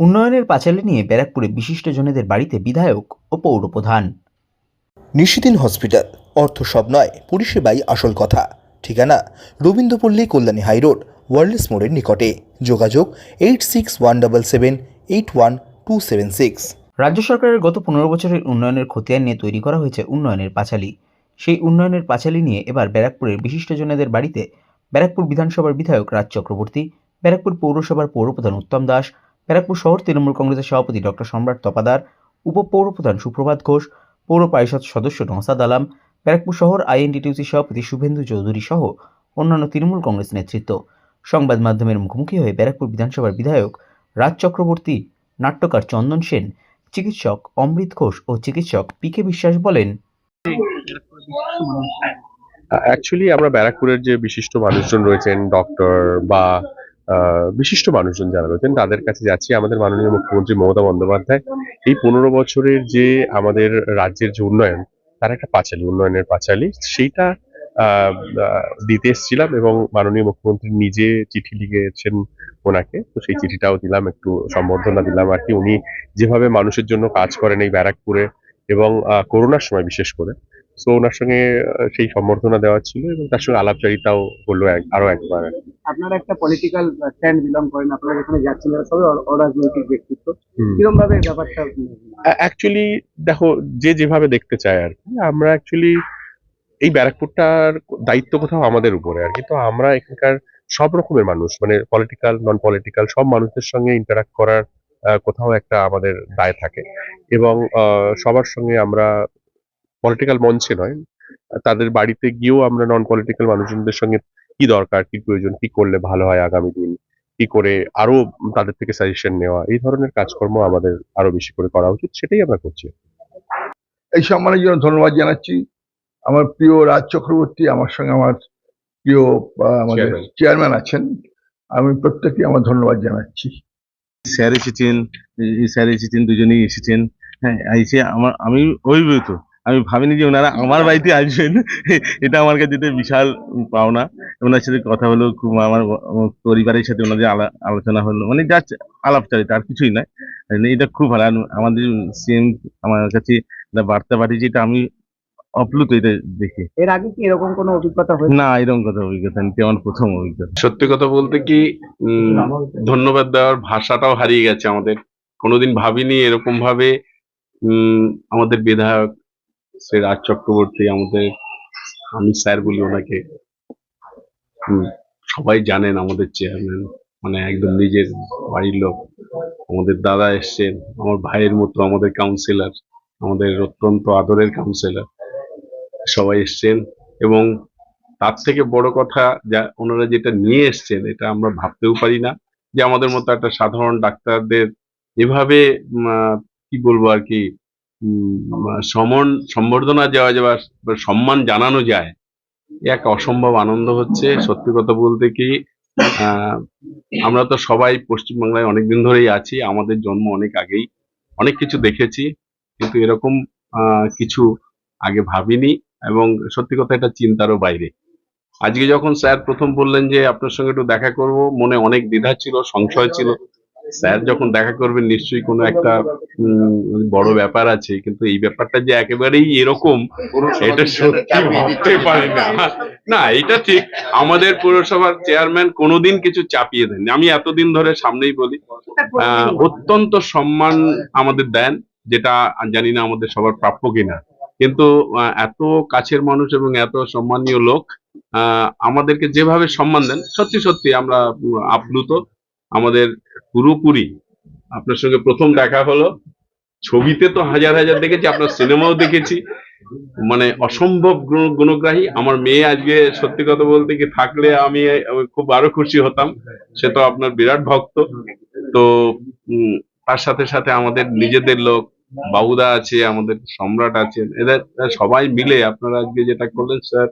উন্নয়নের পাঁচালী নিয়ে ব্যারাকপুরে বিশিষ্ট জনেদের বাড়িতে বিধায়ক ও পৌরপ্রধান। নিশিদিন হসপিটাল অর্থ সব নয় পরিষেবাই আসল কথা। ঠিকানা রবীন্দ্রপল্লী কল্যাণী হাইরোড ওয়ার্ল্ডস মোড়ের নিকটে। যোগাযোগ eight six one double seven eight one two seven six. রাজ্য সরকারের গত পনেরো বছরের উন্নয়নের খতিয়ান নিয়ে তৈরি করা হয়েছে উন্নয়নের পাঁচালী। সেই উন্নয়নের পাঁচালী নিয়ে এবার ব্যারাকপুরের বিশিষ্ট জনেদের বাড়িতে ব্যারাকপুর বিধানসভার বিধায়ক রাজ চক্রবর্তী ব্যারাকপুর পৌরসভার পৌরপ্রধান উত্তম দাস ব্যারাকপুর শহর তৃণমূল কংগ্রেসের সভাপতি ডক্টর সম্রাট তপাদার, উপপৌরপ্রধান সুপ্রভাত ঘোষ, পৌর পরিষদ সদস্য নওসাদ আলাম, ব্যারাকপুর শহর আইএনটিটিউসি সভাপতি শুভেন্দু চৌধুরী সহ অন্যান্য তৃণমূল কংগ্রেস নেতৃত্ব। সংবাদ মাধ্যমের মুখোমুখি হয়ে ব্যারাকপুর বিধানসভার বিধায়ক রাজ চক্রবর্তী, নাট্যকার চন্দন সেন, চিকিৎসক অমৃত ঘোষ ও চিকিৎসক পি কে বিশ্বাস বলেন অ্যাকচুয়ালি আমরা ব্যারাকপুরের যে বিশিষ্ট মানুষজন রয়েছেন ডক্টর বা বিশিষ্ট মানুষজন যারা রয়েছেন, তাদের কাছে যাচ্ছি। আমাদের মাননীয় মুখ্যমন্ত্রী মমতা বন্দ্যোপাধ্যায়। এই পনেরো বছরের যে আমাদের রাজ্যের যে উন্নয়ন, তার একটা পাঁচালী, উন্নয়নের পাঁচালী। সেইটা দিতে এসেছিলাম এবং মাননীয় মুখ্যমন্ত্রী নিজে চিঠি লিখেছেন ওনাকে। তো সেই চিঠিটাও দিলাম, একটু সম্বর্ধনা দিলাম আর কি। উনি যেভাবে মানুষের জন্য কাজ করেন এই ব্যারাকপুরে এবং করোনার সময় বিশেষ করে। তো ওনার সঙ্গে সেই সম্বর্ধনা দেওয়া ছিল এবং তার সঙ্গে আলাপচারিতাও হলো আরও একবার আর কি। আপনারা একটা পলিটিক্যাল স্ট্যান্ড বিলং করেন আপনারা এখানে যাচ্ছিলেন সবাই অরাজনৈতিক ব্যক্তিত্ব। কীরকম ভাবে ব্যাপারটা? অ্যাকচুয়ালি দেখো যে যেভাবে দেখতে চায় আর কি আমরা অ্যাকচুয়ালি এই ব্যারাকপুরটার দায়িত্ব কোথাও আমাদের উপরে আর কি। তো আমরা এখানকার সব রকমের মানুষ মানে পলিটিক্যাল নন পলিটিক্যাল সব মানুষদের সঙ্গে ইন্টারাক্ট করার কোথাও একটা আমাদের দায় থাকে। এবং সবার সঙ্গে আমরা পলিটিক্যাল মঞ্চে নয় তাদের বাড়িতে গিয়েও আমরা নন পলিটিক্যাল মানুষজনদের সঙ্গে কি দরকার কি প্রয়োজন কি করলে ভালো হয় আগামী দিন কি করে আরও তাদের থেকে সাজেশন নেওয়া এই ধরনের কাজকর্ম আমাদের আরও বেশি করে করা উচিত সেটাই আমরা করছি। এই সম্মানের জন্য ধন্যবাদ জানাচ্ছি। আমার প্রিয় রাজ চক্রবর্তী আমার সঙ্গে আমার প্রিয় আমাদের চেয়ারম্যান আছেন। আমি প্রত্যেককে আমার ধন্যবাদ জানাচ্ছি। স্যার এসেছেন স্যার এসেছেন দুজনেই এসেছেন। হ্যাঁ এসে আমার আমি অভিভূত। আমি ভাবিনি যে ওনারা আমার বাড়িতে আসবেন। এটা আমার কাছে একটা বিশাল পাওনা। ওনার সাথে কথা হলো খুব আমার আমার পরিবারের সাথে ওনাদের আলোচনা হলো। মানে জাস্ট আলাপচারিতা আর কিছুই নয়। এটা খুব ভালো। আর আমাদের সেম আমার কাছে বার্তা পাঠিয়েছে এটা আমি অপ্লুত এটা দেখে। এর আগে কি এরকম কোনো অভিজ্ঞতা হয়েছে? না এরকম কথা অভিজ্ঞতা নেই। এটা আমার প্রথম অভিজ্ঞতা। সত্যি কথা বলতে কি ধন্যবাদ দেওয়ার ভাষাটাও হারিয়ে গেছে আমাদের। কোনোদিন ভাবিনি এরকম ভাবে আমাদের বিধায়ক শ্রী রাজ চক্রবর্তী আমাদের, আমি স্যার বলি ওনাকে সবাই জানেন আমাদের চেয়ারম্যান মানে একদম নিজের বাড়ির লোক। আমাদের দাদা এসছেন, আমার ভাইয়ের মতো, আমাদের কাউন্সিলর আমাদের অত্যন্ত আদরের কাউন্সিলর সবাই এসছেন এবং তার থেকে বড় কথা, যা ওনারা যেটা নিয়ে এসছেন, এটা আমরা ভাবতেও পারি না যে আমাদের মতো একটা সাধারণ ডাক্তারদের এভাবে কি বলব আর কি সমন, সম্বর্ধনা দেওয়া যাওয়া, বা সম্মান জানানো যায়। এক অসম্ভব আনন্দ হচ্ছে, সত্যি কথা বলতে কি আমরা তো সবাই পশ্চিমবাংলায় অনেকদিন ধরেই আছি, আমাদের জন্ম অনেক আগেই, অনেক কিছু দেখেছি, কিন্তু এরকম কিছু আগে ভাবিনি এবং সত্যি কথা এটা চিন্তারও বাইরে। আজকে যখন স্যার প্রথম বললেন যে আপনার সঙ্গে একটু দেখা করব, মনে অনেক দ্বিধা ছিল, সংশয় ছিল। স্যার যখন দেখা করবেন নিশ্চয়ই কোনো একটা বড় ব্যাপার আছে কিন্তু এই ব্যাপারটা যে একেবারেই এরকম এটা সত্যি ভাবতে পারি না। না এটা ঠিক। আমাদের পুরসভার চেয়ারম্যান কোনোদিন কিছু চাপিয়ে দেননি। আমি এতদিন ধরে সামনেই বলি আহ, অত্যন্ত সম্মান আমাদের দেন যেটা জানি না আমাদের সবার প্রাপ্য কিনা। কিন্তু এত কাছের মানুষ এবং এত সম্মানীয় লোক আহ, আমাদেরকে যেভাবে সম্মান দেন সত্যি সত্যি আমরা আপ্লুত। আমাদের পুরোপুরি আপনার সঙ্গে প্রথম দেখা হলো। ছবিতে তো হাজার হাজার দেখেছি, আপনার সিনেমাও দেখেছি। মানে অসম্ভব গুণ- গুণগ্রাহী। আমার মেয়ে আজকে সত্যি কথা বলতে কি থাকলে আমি খুব আরও খুশি হতাম। সে তো আপনার বিরাট ভক্ত। তো তার সাথে সাথে আমাদের নিজেদের লোক, বাবুদা আছে, আমাদের সম্রাট আছেন, এদের সবাই মিলে আপনারা আজকে যেটা করলেন, স্যার,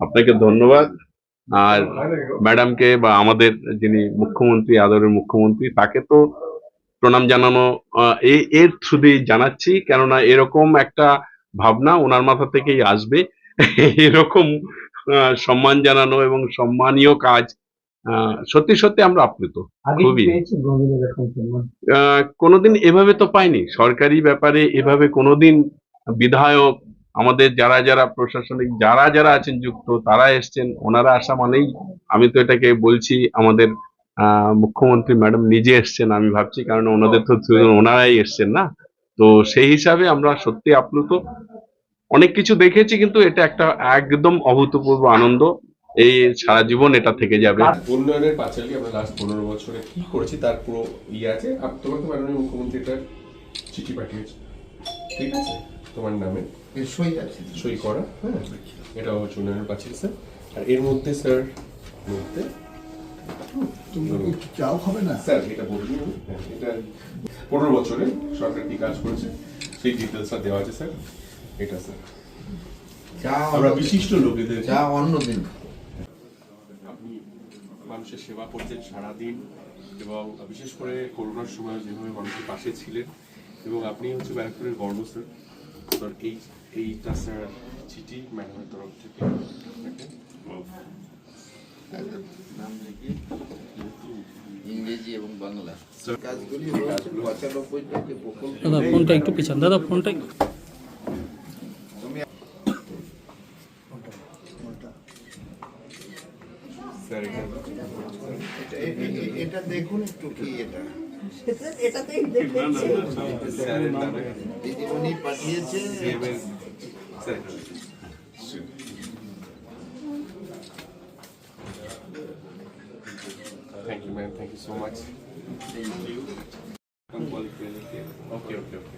আপনাকে ধন্যবাদ। আর ম্যাডামকে বা আমাদের যিনি মুখ্যমন্ত্রী আদরের মুখ্যমন্ত্রী তাকে তো প্রণাম জানানো এর থ্রুতেই জানাচ্ছি। কেননা এরকম একটা ভাবনা ওনার মাথা থেকেই আসবে। এরকম সম্মান জানানো এবং সম্মানীয় কাজ আহ, সত্যি সত্যি আমরা আপ্লুত। খুবই। কোনোদিন এভাবে তো পাইনি। সরকারি ব্যাপারে এভাবে কোনোদিন বিধায়ক আমাদের যারা যারা প্রশাসনিক, যারা যারা আছেন যুক্ত, তারা এসছেন, ওনারা আসা মানেই আমি তো এটাকে বলছি, আমাদের মুখ্যমন্ত্রী ম্যাডাম নিজে এসছেন, আমি ভাবছি, কারণ ওনাদের তো ওনারাই এসছেন না। তো সেই হিসাবে আমরা সত্যি আপ্লুত। অনেক কিছু দেখেছি, কিন্তু এটা একটা একদম অভূতপূর্ব আনন্দ। এই সারা জীবন এটা থেকে যাবে। উন্নয়নের পাঁচালী আমরা লাস্ট পনেরো বছরে কি করেছি, তার পুরো ইয়ে আছে? তোমাকে মাননীয় মুখ্যমন্ত্রী চিঠি পাঠিয়েছে। ঠিক আছে? তোমার নামে? সই আছে সই করা? হ্যাঁ। এটা হচ্ছে উন্নয়নের পাঁচালী স্যার আর এর মধ্যে স্যার মধ্যে? চাও হবে না? স্যার এটা বলবি হ্যাঁ, এটা পনেরো বছরে সরকার কি কাজ করেছে? সেই ডিটেলসটা দেওয়া আছে স্যার। এটা স্যার। আমরা বিশিষ্ট লোকেদের। যা অন্যদিন আপনি মানুষের সেবা করছেন সারাদিন এবং বিশেষ করে করোনার সময় যেভাবে মানুষের পাশে ছিলেন এবং আপনি হচ্ছে ব্যারাকপুরের গর্ব স্যার। স্যার এই এইটা স্যার চিঠি ম্যাডামের তরফ থেকে আপনাকে ইংরেজি এবং বাংলা। কাজগুলি পঁচানব্বইটা যে প্রকল্প দাদা ফোনটা একটু পিছান। দাদা ফোনটা এটা দেখুন একটু কি দিদিমণি পাঠিয়েছে সিএমের sir thank you ma'am thank you so much okay okay okay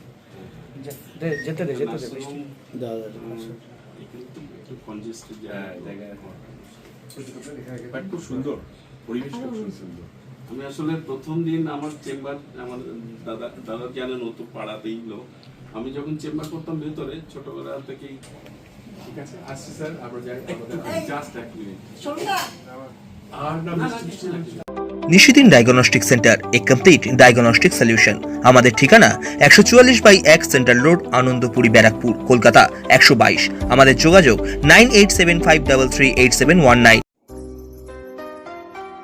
যেতে দে যেতে দে বাট খুব সুন্দর। পরিবেশটা খুব সুন্দর। আমি আসলে প্রথম দিন আমার চেম্বার আমার দাদা দাদা জানেন ও তো পাড়াতেই লোক। আমি যখন চেম্বার করতাম ভেতরে ছোটবেলা থেকেই। ঠিক আছে? আসছি স্যার আমরা যাই আমাদের জাস্ট এক মিনিট আর না মিষ্টি মিষ্টি লাগছে। নিশিদিন ডায়াগনস্টিক সেন্টার এ কমপ্লিট ডায়াগনস্টিক সলিউশন আমাদের ঠিকানা একশো চুয়াল্লিশ বাই এক সেন্ট্রাল রোড আনন্দপুরি ব্যারাকপুর কলকাতা একশো বাইশ। আমাদের যোগাযোগ nine eight seven five double three eight seven one nine.